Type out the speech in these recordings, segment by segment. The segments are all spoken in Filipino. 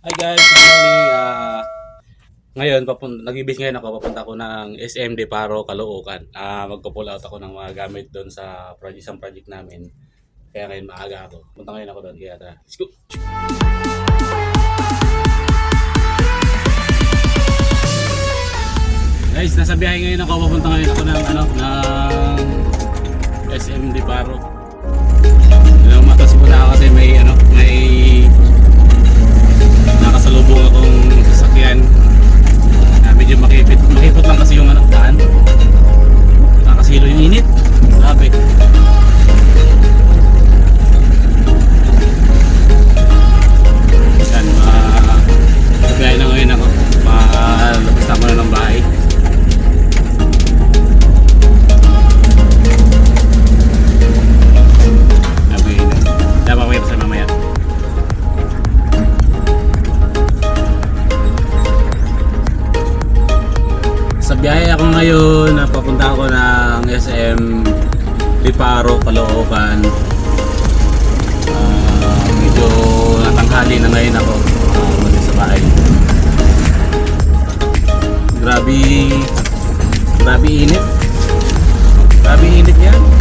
Hi guys, good morning. Ah, ngayon, papun nag-ibis ngayon ako, papunta ako ng SMD Paro, Caloocan. Ah, magpo-pull out ako ng mga gamit doon sa project, isang project namin. Kaya ngayon maaga ako. Punta ngayon ako doon. Kaya tara, let's go! Guys, nasa biyahe ngayon ako. Papunta ngayon ako ng, ano, ng SMD Paro. Mo, matas muna ako may, ano, may medyo makipit makipot lang kasi yung ano, Grabe, init. Grabe init yan.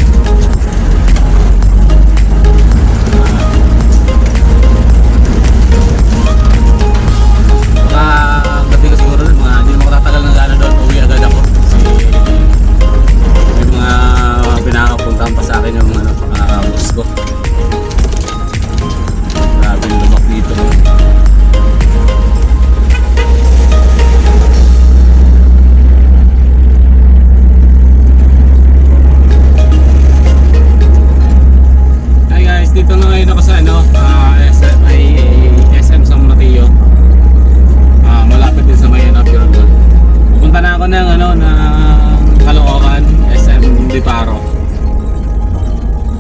Ano ng Caloocan, SM Diparo.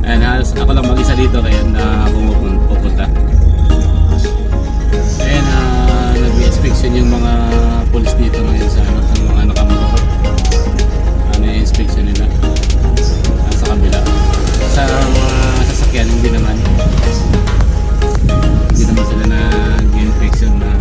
Ayan, halos ako lang mag-isa dito kaya na pumupun- pupunta. Ayan, uh, nag-inspection yung mga police dito ngayon sa ano, ng mga nakamotor. Ano yung inspection nila? Nasa kabila. Sa mga sasakyan, hindi naman. Hindi naman sila nag-inspection na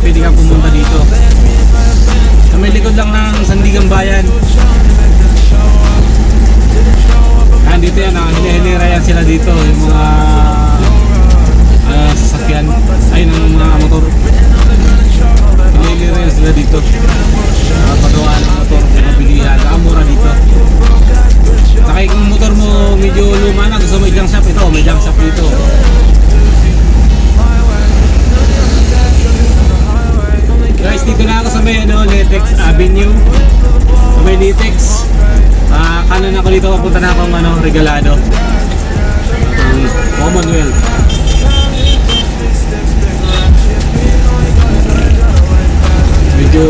pwede kang pumunta dito. Sa may likod lang ng Sandigan Bayan. Ah, dito yan, ah, hili-hilira yan sila dito, yung mga ah, sasakyan, ay ng mga motor. Hili-hilira yan sila dito. Uh, pagawa ng motor, mabilihan, ah, mura dito. Saka kung motor mo medyo luma na, gusto mo i-junk shop ito, may junk shop dito. Papunta na akong ano, regalado. Ang Commonwealth. Medyo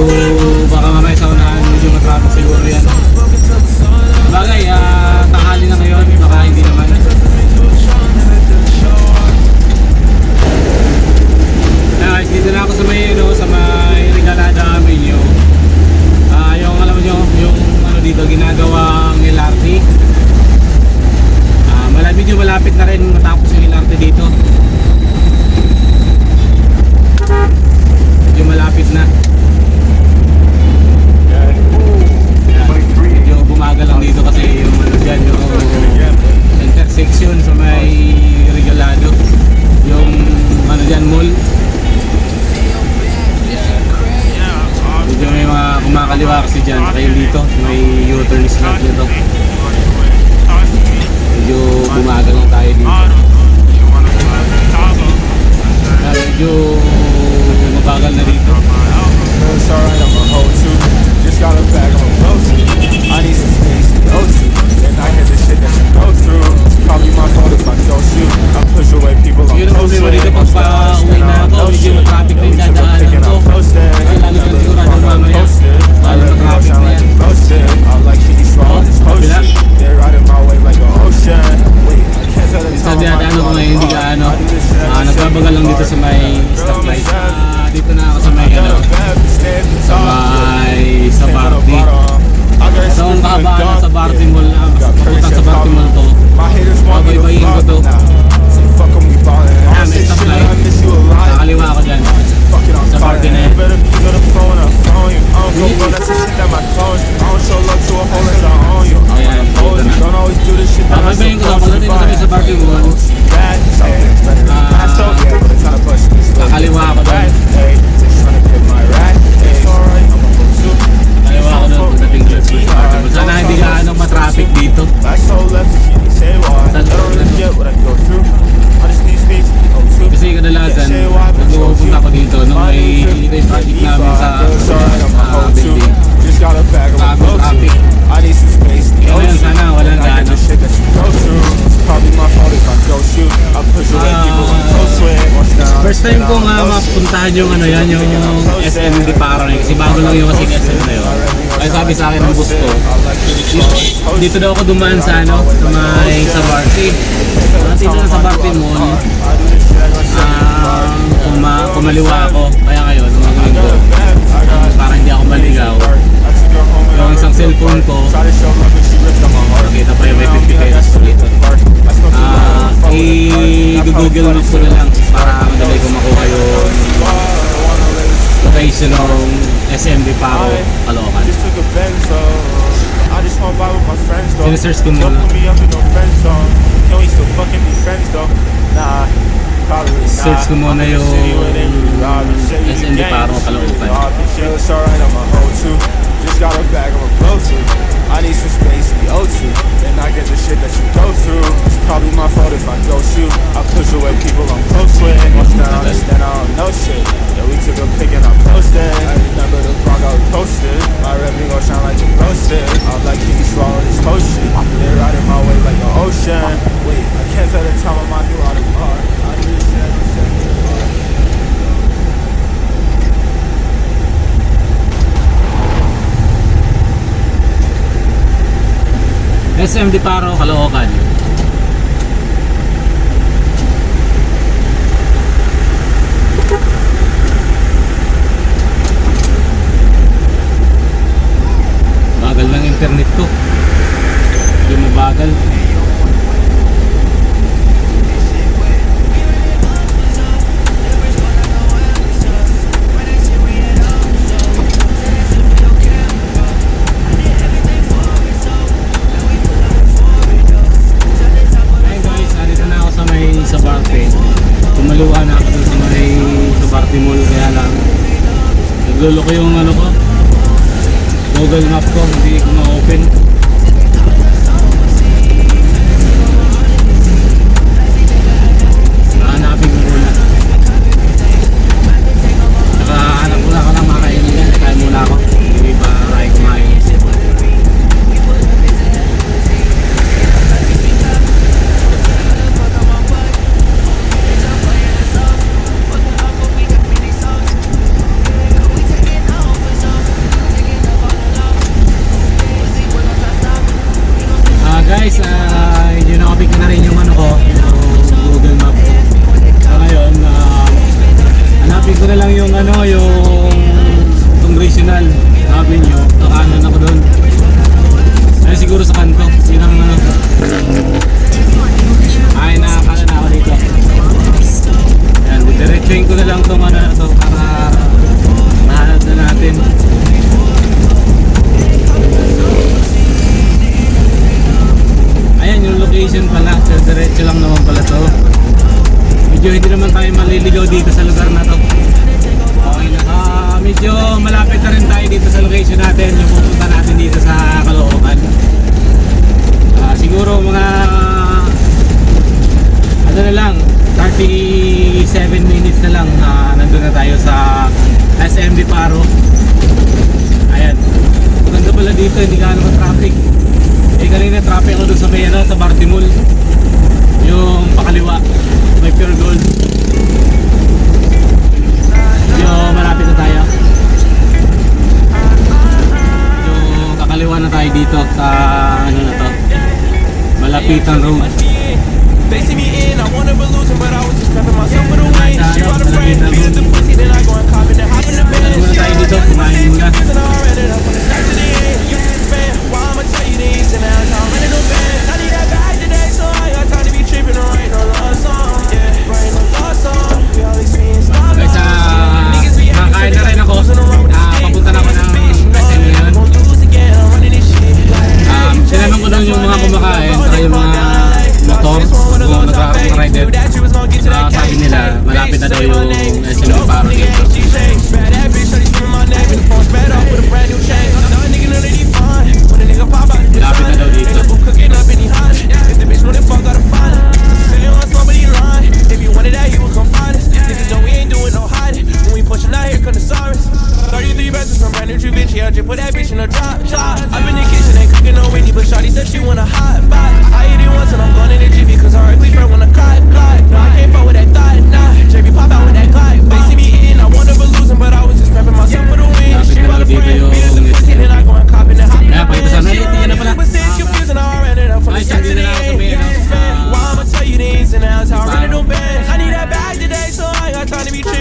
ko, dito, daw ako dumaan sa ano, sa may sa Barty. Dito na sa Barty Mall, ah, kuma, kumaliwa ako. Kaya ngayon, gagawin ko, para hindi ako maligaw, yung isang cellphone ko, nakita pa yung may 50 pesos ko dito. Ah, i-google map ko na lang para madali ko makuha yung location ng SMB Paro, Caloocan. Just took a Benzo. I just hung out with my friends though. Don't put me up in no friend zone. Can we still fucking be friends though? Nah. Search ko muna I'm in the yung city where they really rob and shit. You SMB gangs, Paro, you Caloocan. rob and shit. It's alright, I'm a hoe too. Just got a bag, I'm a blow to. I need some space to be O2. And I get the shit that you go through. It's probably my fault if I go shoot. I push away people I'm close with. Once then I understand I don't know shit. Yeah, we took a pic and I posted. I remember the block I was posted. My rep gon' shine like a roasted. I'm like, can you swallow this potion? They're riding my way like an ocean. Wait, I can't tell the time I'm on new out of bar. I do this shit, I do this shit. SMD Paro, Caloocan. Bagal ng internet ko. Yung mabagal. Tayo maliligaw dito sa lugar na to. Okay na. Ah, medyo malapit na rin tayo dito sa location natin. Yung pupunta natin dito sa Caloocan. Ah, siguro mga ano na lang 37 minutes na lang na nandun na tayo sa SMB Paro. Ayan. Maganda pala dito, hindi ka naman traffic. Eh kanina traffic ako doon sa may sa Bartimol. Yung pakaliwa, may pure gold. Medyo malapit na tayo. Medyo kakaliwa na tayo dito sa ano na to. Malapitan Road. They see me in, I wanna be losing, but I was just prepping myself for the win. She brought a friend, up the pussy, then I go and cop it and hop in the bed. Muna tayo dito? Kumain muna. And I up from the Ah, papunta na ako ng SM this shit. Um, tinanong ko daw yung mga kumakain, saka yung mga motor, kung nag-mga rider. Ah, sabi nila, malapit na daw yung SM Paro dito.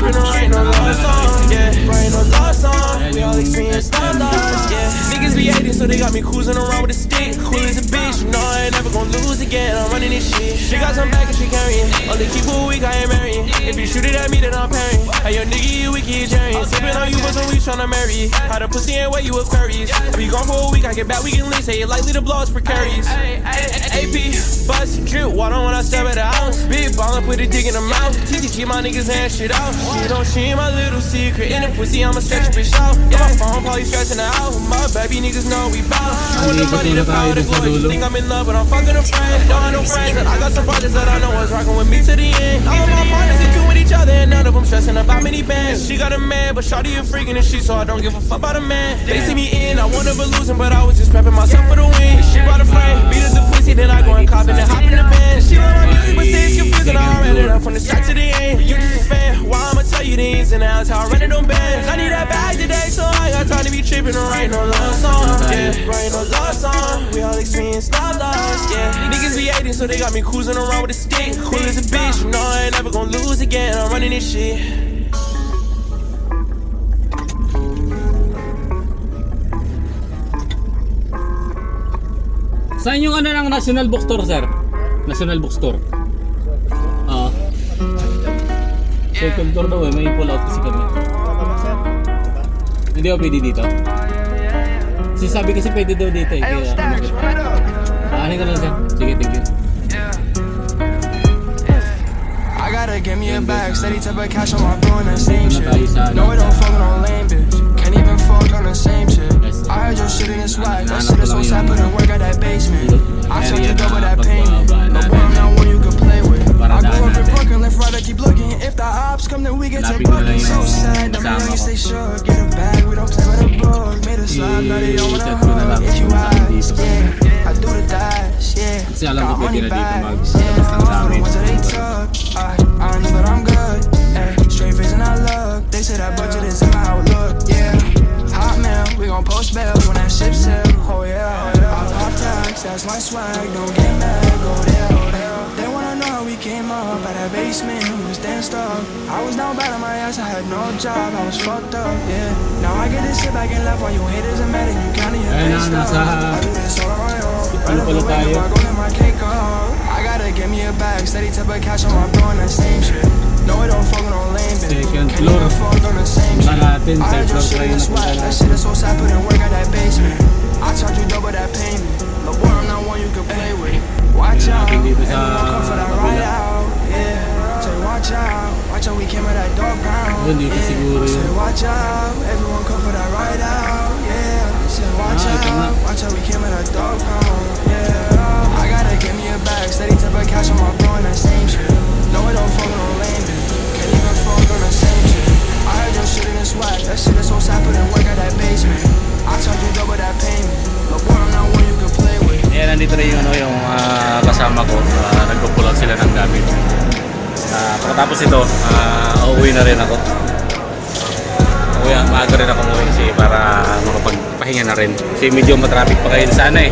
I'm not now. So they got me cruising around with a stick. Cool as a bitch, you know I ain't never gonna lose again. I'm running this shit. She got some back and she carrying. Only keep a week, I ain't marrying. If you shoot it at me, then I'm parrying. Hey, your nigga, you wicked, Jerry. Sipping on you for some weeks, tryna marry. How the pussy ain't where you Aquarius. We gone for a week, I get back, we can link. Say it likely the blow, it's precarious. AP, bust, drip, water when I step at the house. Big ballin', put a dick in the mouth. TTG, my niggas hand shit out. She don't, ain't my little secret. In the pussy, I'ma stretch a bitch out. Yeah, my phone probably stressing out. My baby niggas know we bout. You want the money, the power, the glory. You think I'm in love, but I'm fucking a friend. Don't have no friends, I got some brothers that I know is rocking with me to the end. All of my partners into with each other, and none of them stressing about many bands. She got a man, but Shawty a freak in the shit, so I don't give a fuck about a man. They see me in, I wanna be losing, but I was just prepping myself for the win. She brought a friend, beat up the pussy, then I go and cop and hop in the band. She love my music, but say it's confusing, I ran it up from the start to the end. You just a fan, why I'ma tell you the ins and outs, how I run it on bands. I need that bag today, so I got time to be tripping or writing no love song. Yeah, writing no love song. We all experience love loss, yeah. Niggas be hating, so they got me cruising around with a stick. Cool as a bitch, you know I ain't never gonna lose again. I'm running this shit. Saan yung ano ng National Bookstore, sir? National Bookstore. Oo. Second floor daw eh, may pull out kasi kami. Hindi ako pwede dito. Kasi sabi kasi pwede daw dito eh. Kaya, ano ka lang sir. Sige, thank you. Gotta give me a bag, steady to put cash on my bro and even fuck on the same shit. I heard your shit in is swag. That shit is so sad, put in work at that basement. I took you double that payment. No boy, I'm not one you can play with. I grew up in Brooklyn, left right, I keep looking. If the ops come, then we get to bucket. So sad, I'm you stay sure. Get a bag, we don't play with a book. Made a slide, now they don't wanna hug. If you eyes, yeah. I do the dash, yeah. Got money bags, yeah. I'm off the ones that they took. Job, I was fucked up. Yeah, now I get to sit back and laugh while you haters are mad and you counting your Ayun na, nasa-. Ano pala the tayo? I go get my cake up. I gotta get me a bag, steady type of cash on my bro and that same shit. No, it don't fucking on lame bitch. Second floor. fuck the shit. natin, I third floor shit try is na swag. punta That natin. shit is so sad, put in work at that basement. I charge you double that payment. But boy, I'm not one you can play with. Watch out, natin everyone come for that ride out. Yeah, say watch out, watch out, we came with that dog pound. Yun, dito siguro yun. watch out, everyone come for that ride out. Yeah, say watch Ah, ito nga. out, watch out, we came with that dog pound. Yeah, I gotta get me a bag, steady type of cash on my bro and that same shit. No, it don't fucking on lame bitch. Can't even fuck on the same shit. I heard your shit in the swag, that shit is so sad, put in work at that basement. I charge you double that payment. But boy, I'm not one you can play with. Ayan, nandito rin yung, ano, yung ah, kasama ko. Uh, Nagpo-pull out sila ng gamit. Ah, pagkatapos ito, uh, uuwi na rin ako. Uwi, maaga rin ako umuwi kasi para makapagpahinga na rin. Kasi medyo matraffic pa kayo sana eh.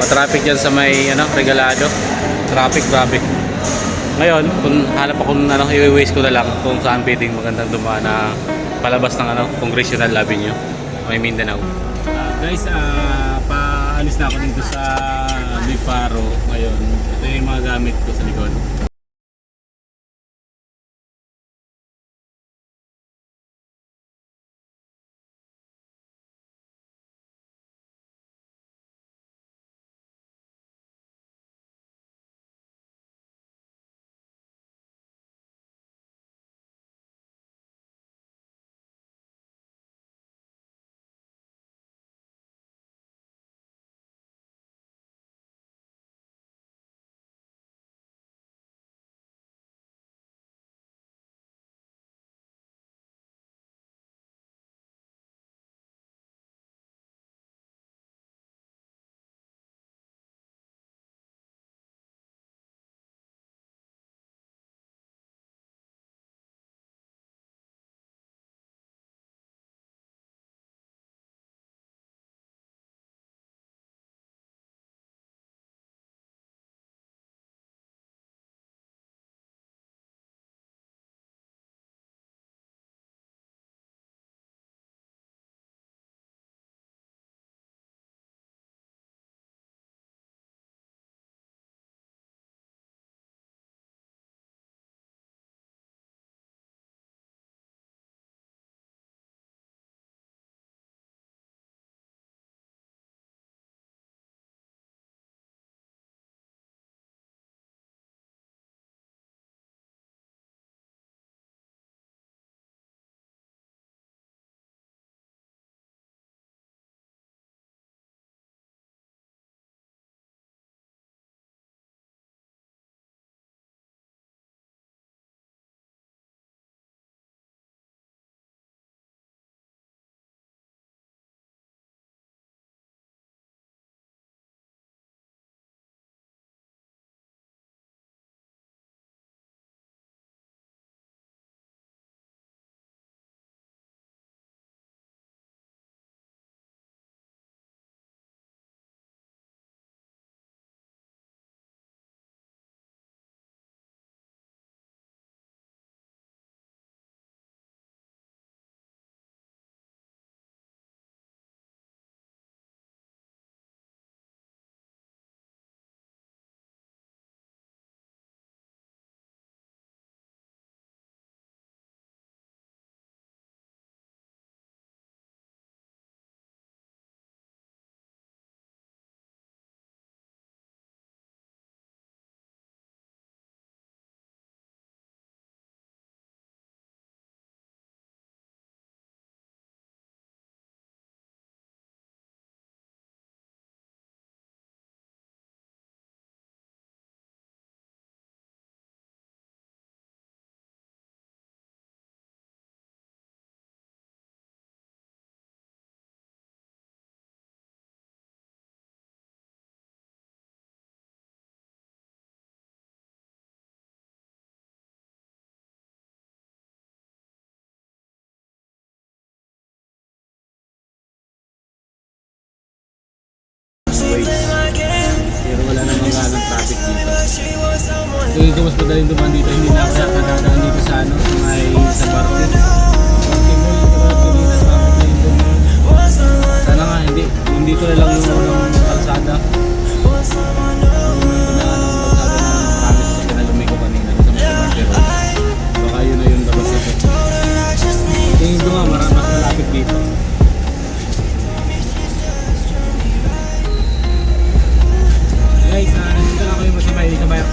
Matraffic yan sa may ano, regalado. Traffic, grabe. Ngayon, kung hanap ako ng ano, i-waste ko na lang kung saan pwedeng magandang dumaan na palabas ng ano, Congressional Avenue, may Mindanao. guys, ah, paalis na ako dito sa Liparo ngayon. Ito yung mga gamit ko sa likod. Ways. Pero wala namang ganang traffic dito. Tingin ko mas madaling dumaan dito, hindi na ako nakadadaan dito sa ano, sa may sa doon. Sana nga, hindi, dito na lang yung unang kalsada.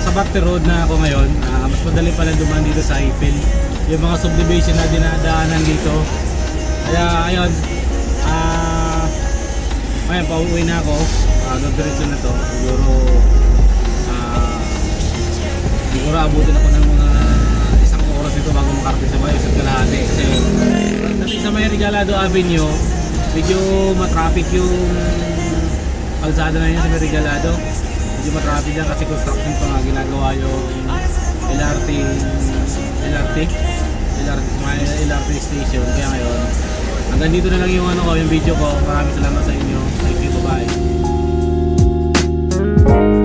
Sa, sa Barte Road na ako ngayon. Ah, mas madali pala dumaan dito sa Ipil. Yung mga subdivision na dinadaanan dito. Kaya ayun, ah, ngayon pauwi na ako. Uh, Diretso na to. Siguro, ah, siguro abutin ako ng mga isang oras dito bago makarating sa bahay. Isa't kalahati. Kasi dati sa may Regalado Avenue, medyo matraffic yung kalsada na yun sa may Regalado medyo matrapi dyan kasi construction pa nga ginagawa yung LRT LRT LRT, LRT station. Kaya ngayon hanggang dito na lang yung ano ko yung video ko. Maraming salamat sa inyo. Thank you. Bye bye